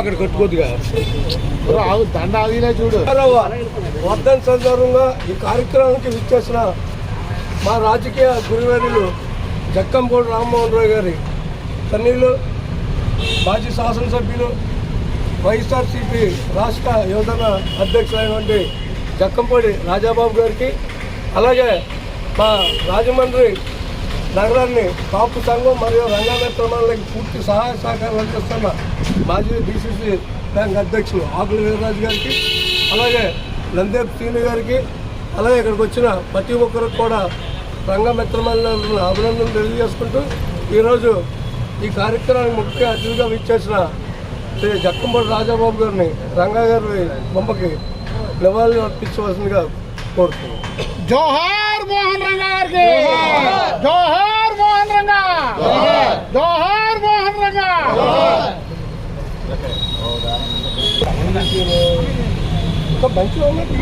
అక్కడ కట్టుకోద్దుగా. దండ ఆగినా చూడు. వర్ధన్ సందర్భంగా ఈ కార్యక్రమానికి విచ్చేసిన మా రాజకీయ గురువేరులు జక్కంపూడి రామ్మోహన్ రావు గారి తన్నీళ్ళు మాజీ శాసనసభ్యులు వైఎస్ఆర్సీపీ రాష్ట్ర యువజన అధ్యక్షులైనటువంటి జక్కంపూడి రాజాబాబు గారికి అలాగే మా రాజమండ్రి నగరాన్ని కాపు సంఘం మరియు రంగామిత్రమాలకి పూర్తి సహాయ సహకారం అందిస్తున్న మాజీ డిసిసి బ్యాంక్ అధ్యక్షులు ఆకుల వీరరాజు గారికి అలాగే నందేప్ సీని గారికి అలాగే ఇక్కడికి వచ్చిన ప్రతి ఒక్కరికి కూడా రంగమిత్రమాల అభినందనలు తెలియజేసుకుంటూ ఈరోజు ఈ కార్యక్రమానికి ముఖ్య అతిథిగా విచ్చేసిన శ్రీ జక్కంపూడి రాజాబాబు గారిని రంగా గారి బొమ్మకి నివాళులు అర్పించవలసిందిగా కోరుతున్నాను జోహార్ మోహన్ రంగ గారికి జోహార్ మోహన్ రంగ జోహార్ మోహన్ రంగ ఇంకా మంచిగా ఉన్నది.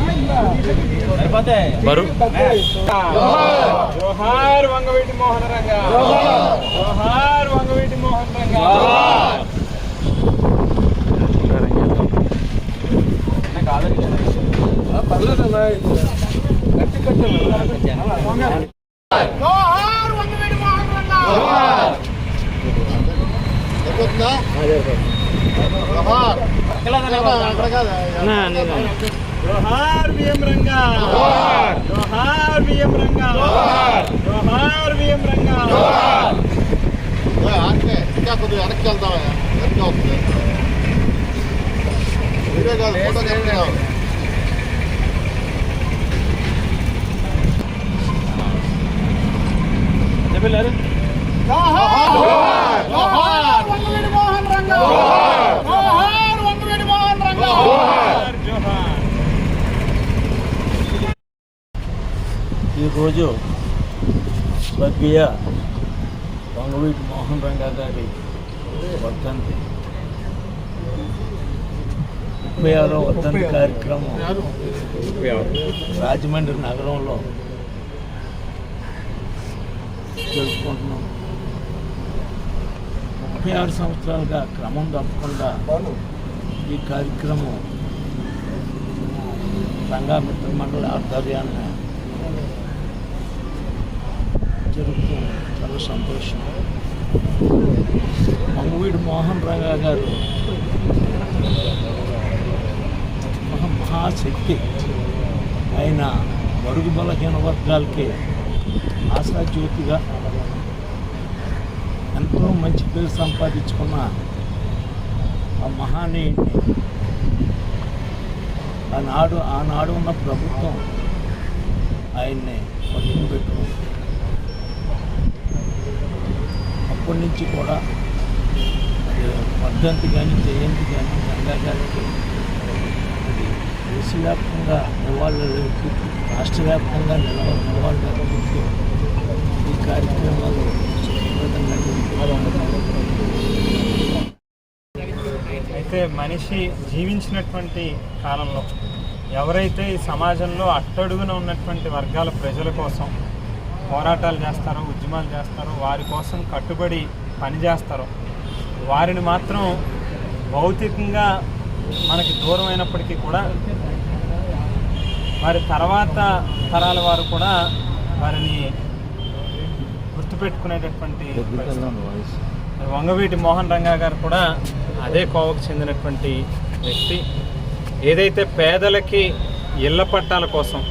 జోహార్ వంగవీటి మోహన్ రంగ జోహార్ వంగవీటి మోహన్ రంగ ఆ, జోహార్ వంగవీటి మోహన్ జోహార్ జోహార్ విఎం రంగ. జోహార్ విఎం రంగ జోహార్ విఎం ఇంకా కొద్దిగా వెనక్కి వెళ్తావా వెనక్కి అవుతుంది కాదు ఫోటో కరెక్ట్ కావాలి జోహార్ జోహార్ వంగవీటి మోహన్ రంగ జోహార్ వంగవీటి మోహన్ రంగ జోహార్! ఈరోజు స్వర్గీయ వంగవీటి మోహన్ రంగా గారి వర్ధంతి. ముప్పై ఆరో వర్ధంతి కార్యక్రమం రాజమండ్రి నగరంలో జరుపుకుంటున్నాం ముప్పై ఆరు సంవత్సరాలుగా క్రమం తప్పకుండా ఈ కార్యక్రమం రంగా మిత్ర మండలి ఆధ్వర్యాన్ని జరుగుతూ చాలా సంతోషం. మంగవీడి మోహన్ రంగా గారు మహాశక్తి. ఆయన బడుగు బలహీన వర్గాలకి ఆశాజ్యోతిగా ఎంతో మంచి పేరు సంపాదించుకున్న ఆ మహానీయుడిని ఆనాడు ఆనాడు ఉన్న ప్రభుత్వం ఆయన్ని పట్టుకు పెట్టుకుంది అప్పటి నుంచి కూడా వర్ధంతి కానీ జయంతి కానీ గంగా గారికి అది దేశవ్యాప్తంగా నివాళులు అర్పిస్తూ, రాష్ట్ర వ్యాప్తంగా నిలవ ఈ కార్యక్రమాలు అయితే మనిషి జీవించినటువంటి కాలంలో ఎవరైతే ఈ సమాజంలో అట్టడుగున ఉన్నటువంటి వర్గాల ప్రజల కోసం పోరాటాలు చేస్తారో ఉద్యమాలు చేస్తారో వారి కోసం కట్టుబడి పనిచేస్తారో వారిని మాత్రం భౌతికంగా మనకి దూరం అయినప్పటికీ కూడా వారి తర్వాత తరాల వారు కూడా వారిని గుర్తుపెట్టుకునేటటువంటి వంగవీటి మోహన్ రంగా గారు కూడా అదే కోవకు చెందినటువంటి వ్యక్తి. ఏదైతే పేదలకి ఇళ్ళ పట్టాల కోసం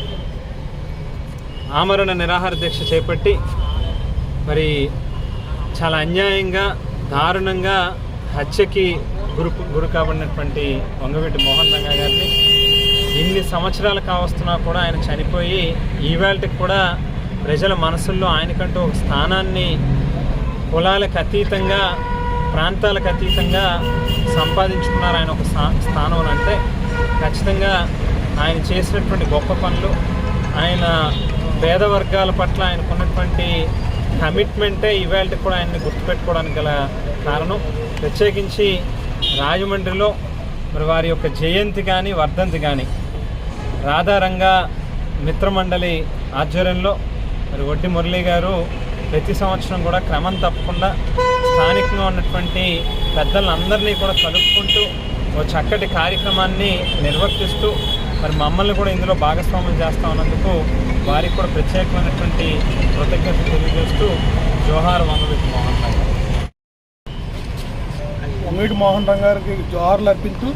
ఆమరణ నిరాహార దీక్ష చేపట్టి మరి చాలా అన్యాయంగా దారుణంగా హత్యకి గురి గురి కాబడినటువంటి వంగవీటి మోహన్ రంగా గారిని ఇన్ని సంవత్సరాలు కావస్తున్నా కూడా ఆయన చనిపోయి ఈవేళకి కూడా ప్రజల మనసుల్లో ఆయనకంటూ ఒక స్థానాన్ని కులాలకు అతీతంగా ప్రాంతాలకు అతీతంగా సంపాదించుకున్నారు ఆయన ఒక స్థా- స్థానం అంటే ఖచ్చితంగా ఆయన చేసినటువంటి గొప్ప పనులు ఆయన పేద వర్గాల పట్ల ఆయనకున్నటువంటి కమిట్మెంటే ఇవాళ కూడా ఆయన్ని గుర్తుపెట్టుకోవడానికి గల కారణం. ప్రత్యేకించి రాజమండ్రిలో మరి వారి యొక్క జయంతి కానీ వర్ధంతి కానీ రాధారంగా మిత్రమండలి ఆధ్వర్యంలో మరి వడ్డి మురళి గారు ప్రతి సంవత్సరం కూడా క్రమం తప్పకుండా స్థానికంగా ఉన్నటువంటి పెద్దలందరినీ కూడా కలుపుకుంటూ ఓ చక్కటి కార్యక్రమాన్ని నిర్వర్తిస్తూ మరి మమ్మల్ని కూడా ఇందులో భాగస్వామ్యం చేస్తా ఉన్నందుకు వారికి కూడా ప్రత్యేకమైనటువంటి కృతజ్ఞత తెలియజేస్తూ జోహార్ వంగవీటి మోహన్ రావు గారు. మోహన్ రంగ్ గారికి జోహార్లు అర్పిస్తూ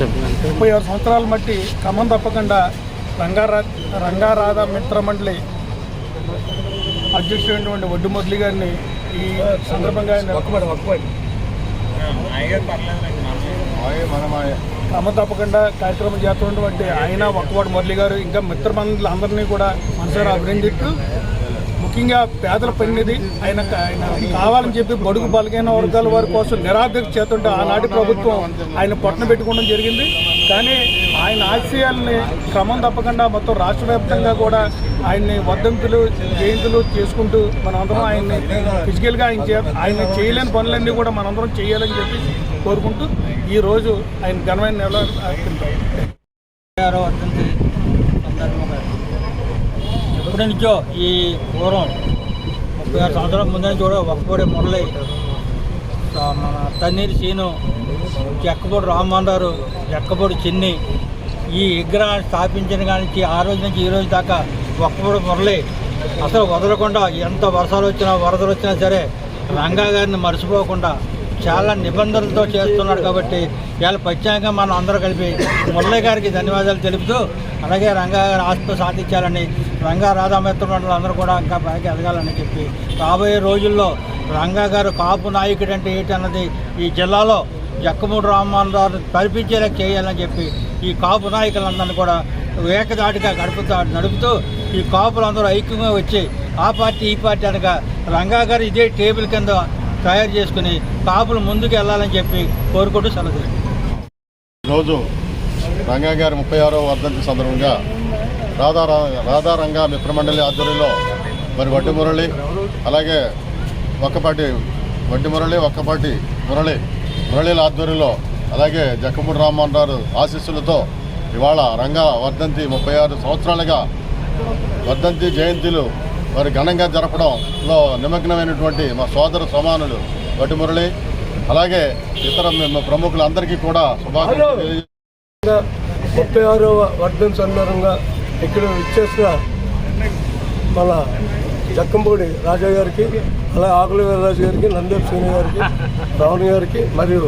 ముప్పై ఆరు సంవత్సరాల మట్టి క్రమం తప్పకుండా రంగారా రంగారాధ మిత్ర మండలి అధ్యక్షుడైనటువంటి వడ్డు మురళి గారిని ఈ సందర్భంగా ఆయన క్రమం తప్పకుండా కార్యక్రమం చేస్తున్నటువంటి ఆయన ఒక్కవాడు మురళి గారు ఇంకా మిత్ర మండలి అందరినీ కూడా మనసారా అభినందిస్తూ ముఖ్యంగా పేదల పనిది ఆయన ఆయన కావాలని చెప్పి బడుగు బలగైన వర్గాల వారి కోసం నిరాధక చేస్తుంటే ఆనాటి ప్రభుత్వం ఆయన పొట్టన పెట్టుకోవడం జరిగింది. కానీ ఆయన ఆశయాల్ని క్రమం తప్పకుండా మొత్తం రాష్ట్ర వ్యాప్తంగా కూడా ఆయన్ని వర్ధంతులు జయంతులు చేసుకుంటూ మనందరం ఆయన్ని ఫిజికల్గా ఆయన ఆయన చేయలేని పనులన్నీ కూడా మనందరం చేయాలని చెప్పి కోరుకుంటూ ఈరోజు ఆయన ఘనమైన నెల ఆరో వర్ధంతి సందర్భంగా ఎప్పటి నుంచో ఈ పూర్వం ముప్పై ఆరు సంవత్సరాల ముందు నుంచి కూడా ఒక్కపూడి మురళి మన తన్నీరు సీను చెక్కపూడి రామారావు చెక్కపూడి చిన్ని ఈ విగ్రహాన్ని స్థాపించిన కానీ ఆ రోజు నుంచి ఈ రోజు దాకా ఒక్కపూడి మురళి అసలు వదలకుండా ఎంత వర్షాలు వచ్చినా వరదలు వచ్చినా సరే రంగా గారిని మర్చిపోకుండా చాలా నిబంధనలతో చేస్తున్నాడు కాబట్టి ఇవాళ ప్రత్యేకంగా మనం అందరూ కలిపి మురళి గారికి ధన్యవాదాలు తెలుపుతూ అలాగే రంగా గారి ఆస్తి సాధించాలని రంగా రాధామిత్రులు అందరూ కూడా ఇంకా పైకి ఎదగాలని చెప్పి రాబోయే రోజుల్లో రంగా గారు కాపు నాయకుడు అంటే ఏంటి అన్నది ఈ జిల్లాలో జక్కమూడి రామ్మోహన్ రావు పరిపించేలా చేయాలని చెప్పి ఈ కాపు నాయకులందరినీ కూడా ఏకదాటిగా గడుపుతా నడుపుతూ ఈ కాపులందరూ ఐక్యంగా వచ్చి ఆ పార్టీ ఈ పార్టీ అనగా రంగా గారు ఇదే టేబుల్ కింద తయారు చేసుకుని కాపులు ముందుకు వెళ్ళాలని చెప్పి కోరుకుంటూ సెలవు ఈరోజు రంగా గారి ముప్పై ఆరో వర్ధంతి సందర్భంగా రాధా రాధా రంగా మిత్రమండలి ఆధ్వర్యంలో మరి వడ్డి మురళి అలాగే ఒక్కపాటి వడ్డి మురళి ఒక్కపాటి మురళి మురళిల ఆధ్వర్యంలో అలాగే జక్కమూడి రామ్మోహన్ రావు ఆశీస్సులతో ఇవాళ రంగా వర్ధంతి ముప్పై ఆరు సంవత్సరాలుగా వర్ధంతి జయంతిలు మరి ఘనంగా జరపడంలో నిమగ్నమైనటువంటి మా సోదర సమానులు వటి మురళి అలాగే ఇతర ప్రముఖులందరికీ కూడా శుభాకాంక్షలు ముప్పై ఆరవ వర్ధం సందర్భంగా ఇక్కడ ఇచ్చేసిన మన జక్కంపూడి రాజా గారికి అలాగే ఆకుల వీరరాజు గారికి నందేపు శ్రీని గారికి రావణ్ గారికి మరియు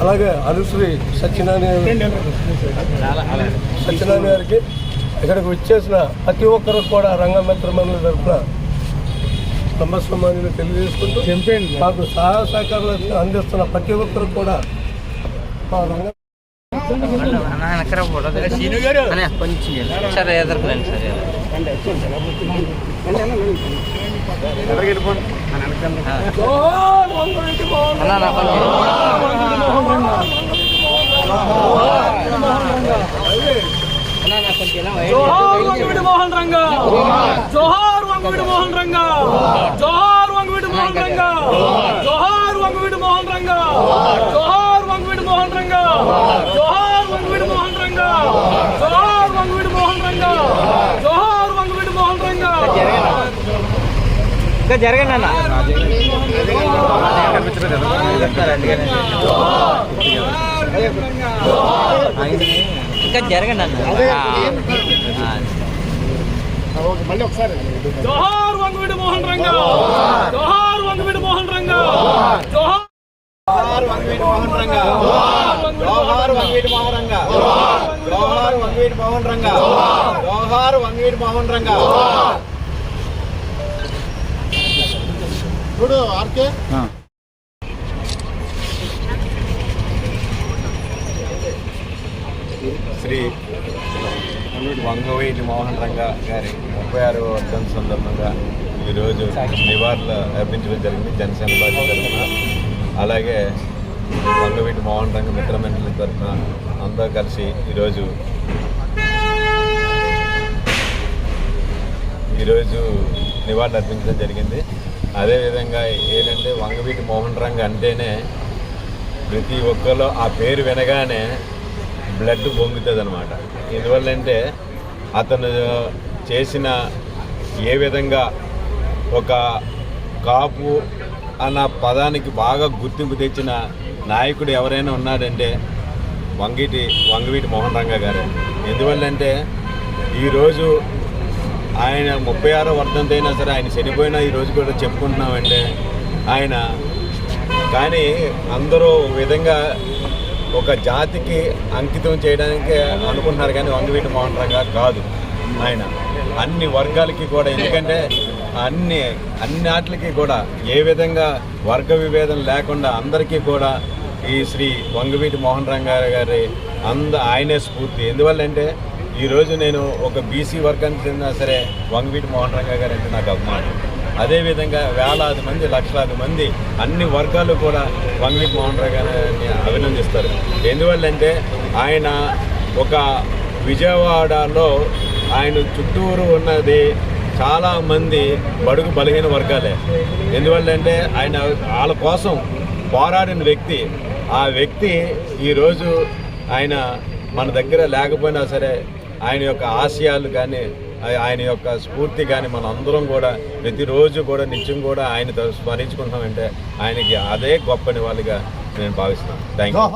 అలాగే అనుశ్రీ సత్యనారాయణ సత్యనారాయణ గారికి ఇక్కడికి వచ్చేసిన ప్రతి ఒక్కరికి కూడా రంగమిత్ర మండలి తరఫున నమస్కారాలు తెలియజేసుకుంటూ మాకు సహాయ సహకారాలు అందిస్తున్న ప్రతి ఒక్కరికి కూడా మా రంగ సరే ఎదుర్కోండి సరే జోహార్ వంగవీటి మోహన్ అన్నా. నా పని అన్నా నా కొంచెం ఇలా వైట్ జోహార్ వంగవీటి మోహన్ రంగా. జోహార్ వంగవీటి మోహన్ రంగా. జోహార్ వంగవీటి మోహన్ రంగా. జోహార్ వంగవీటి మోహన్ రంగా. జోహార్ వంగవీటి మోహన్ రంగా. జోహార్ వంగవీటి మోహన్ రంగా. జోహార్ వంగవీటి మోహన్ రంగా. జోహార్ వంగవీటి మోహన్ రంగా. ఇంకా జరగండి అన్న. ఇంకా జరగండి అన్న. జోహార్ వంగవీటి మోహన్ రంగా. జోహార్. వంగవీటి మోహన్ రంగా. జోహార్. వంగవీటి మోహన్ రంగా. జోహార్ వంగవీటి మోహన్ రంగా. జోహార్. వంగవీటి మోహన్ రంగా. జోహార్. వంగవీటి మోహన్ రంగా. చూడు ఆర్కే. శ్రీ వంగవీటి మోహన్ రంగా గారి ముప్పై ఆరు వర్ధంతి సందర్భంగా ఈరోజు నివాళులు అర్పించడం జరిగింది జనసేన పార్టీ తరఫున. అలాగే వంగవీటి మోహన్ రంగ మిత్రమండలి తరఫున అందరూ కలిసి ఈరోజు ఈరోజు నివాళులు అర్పించడం జరిగింది. అదేవిధంగా ఏంటంటే వంగవీటి మోహన్ రంగ్ అంటేనే ప్రతి ఒక్కరు ఆ పేరు వినగానే బ్లడ్ పొంగుతుంది అనమాట ఎందువల్లంటే అతను చేసిన ఏ విధంగా ఒక కాపు అన్న పదానికి బాగా గుర్తింపు తెచ్చిన నాయకుడు ఎవరైనా ఉన్నాడంటే వంగిటి వంగవీటి మోహన్ రంగా గారే. ఎందువల్లంటే ఈరోజు ఆయన ముప్పై ఆరో వర్ధంతి అయినా సరే ఆయన చనిపోయినా ఈరోజు కూడా చెప్పుకుంటున్నామంటే ఆయన కానీ అందరూ విధంగా ఒక జాతికి అంకితం చేయడానికి అనుకుంటున్నారు కానీ వంగవీటి మోహన్ రంగా కాదు ఆయన. అన్ని వర్గాలకి కూడా ఎందుకంటే అన్ని అన్ని ఆటలకి కూడా ఏ విధంగా వర్గ విభేదం లేకుండా అందరికీ కూడా ఈ శ్రీ వంగవీటి మోహన్ రంగారావు గారి అంద ఆయనే స్ఫూర్తి. ఎందువల్లంటే ఈరోజు నేను ఒక బీసీ వర్గానికి చెందినా సరే వంగవీటి మోహన్ రంగా గారు అంటే నాకు అభిమానం. అదేవిధంగా వేలాది మంది లక్షలాది మంది అన్ని వర్గాలు కూడా వంగవీటి మోహన్ రంగా గారిని అభినందిస్తారు. ఎందువల్లంటే ఆయన ఒక విజయవాడలో ఆయన చుట్టూరు ఉన్నది చాలామంది బడుగు బలహీన వర్గాలే. ఎందువల్లంటే ఆయన వాళ్ళ కోసం పోరాడిన వ్యక్తి. ఆ వ్యక్తి ఈరోజు ఆయన మన దగ్గర లేకపోయినా సరే ఆయన యొక్క ఆశయాలు కానీ ఆయన యొక్క స్ఫూర్తి కానీ మన అందరం కూడా ప్రతిరోజు కూడా నిత్యం కూడా ఆయన స్మరించుకుంటామంటే ఆయనకి అదే గొప్పని వాళ్ళుగా నేను భావిస్తున్నాను. థ్యాంక్ యూ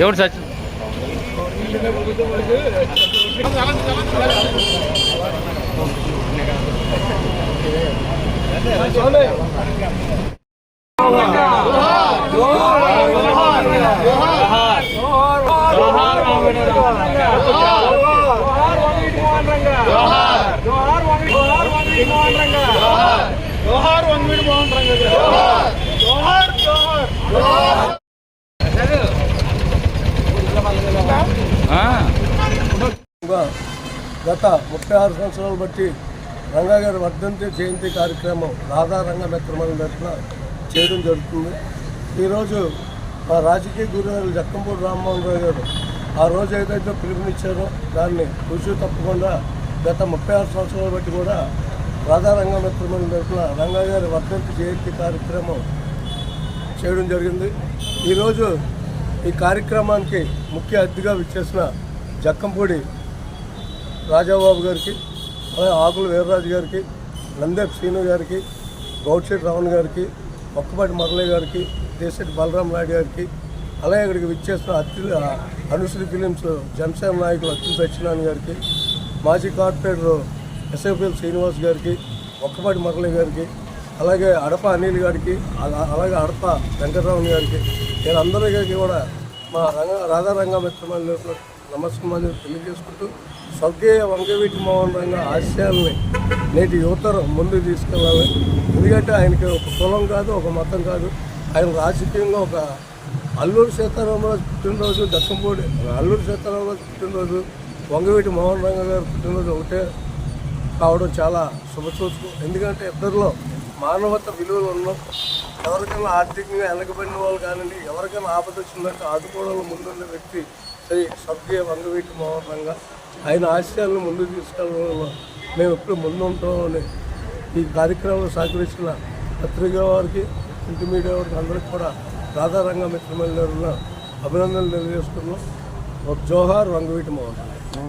ఎవరు సచ్ Yeah. గత ముప్పై ఆరు సంవత్సరాలు బట్టి రంగా గారి వర్ధంతి జయంతి కార్యక్రమం రాధారంగ మిత్రమల తరఫున చేయడం జరుగుతుంది. ఈరోజు మా రాజకీయ గురువులు జక్కంపూడి రామ్మోహన్ రావు గారు ఆ రోజు ఏదైతే పిలుపునిచ్చారో దాన్ని కృషి తప్పకుండా గత ముప్పై ఆరు సంవత్సరాలు బట్టి కూడా రాధా రంగ మిత్రమల తరఫున రంగా గారి వర్ధంతి జయంతి కార్యక్రమం చేయడం జరిగింది. ఈరోజు ఈ కార్యక్రమానికి ముఖ్య అతిథిగా విచ్చేసిన జక్కంపూడి రాజాబాబు గారికి అలాగే ఆకుల వీర్రాజు గారికి నందేప్ శ్రీను గారికి గౌడ్షెట్ రావణ్ గారికి ఒక్కపాటి మురళి గారికి దేశెట్టి బలరాం నాయుడు గారికి అలాగే ఇక్కడికి విచ్చేసిన అత్యుల అనుశ్రీ ఫిలిమ్స్ జనసేన నాయకులు అత్యుల సత్యనారాయణ గారికి మాజీ కార్పొరేటర్ ఎస్ఎఫ్ఎల్ శ్రీనివాస్ గారికి ఒక్కపాటి మురళి గారికి అలాగే అడప అనిల్ గారికి అలా- అలాగే అడప వెంకటరామన్ గారికి వీళ్ళందరికీ కూడా మా రంగ రాధారంగ మిత్రమల్లి నమస్కారం తెలియజేసుకుంటూ స్వర్గీయ వంగవీటి మోహన్ రంగ ఆశయాల్ని నేటి యువతరం ముందు తీసుకెళ్ళాలి. ఎందుకంటే ఆయనకి ఒక కులం కాదు ఒక మతం కాదు. ఆయన రాజకీయంగా ఒక అల్లూరు సీతారామరాజు పుట్టినరోజు దక్కంపూడి అల్లూరు సీతారామరాజు పుట్టినరోజు వంగవీటి మోహన్ రంగ గారు పుట్టినరోజు ఒకటే కావడం చాలా శుభసూచకం. ఎందుకంటే ఇద్దరిలో మానవత విలువలు ఉన్నాం. ఎవరికైనా ఆర్థికంగా వెనకబడిన వాళ్ళు కానివ్వండి ఎవరికైనా ఆపద వచ్చిందంటే ఆదుకోవడంలో ముందున్న వ్యక్తి శ్రీ స్వర్గీయ వంగవీటి మోహన్ ఆయన ఆశయాలను ముందుకు తీసుకెళ్ళడంలో మేము ఎప్పుడు ముందుంటామని ఈ కార్యక్రమంలో సహకరించిన పత్రికా వారికి ప్రింట్ మీడియా వారికి అందరికీ కూడా రాధారంగ మిత్రమల్లి అభినందనలు తెలియజేస్తున్నాం. ఒక జోహార్ వంగవీటి మోహన్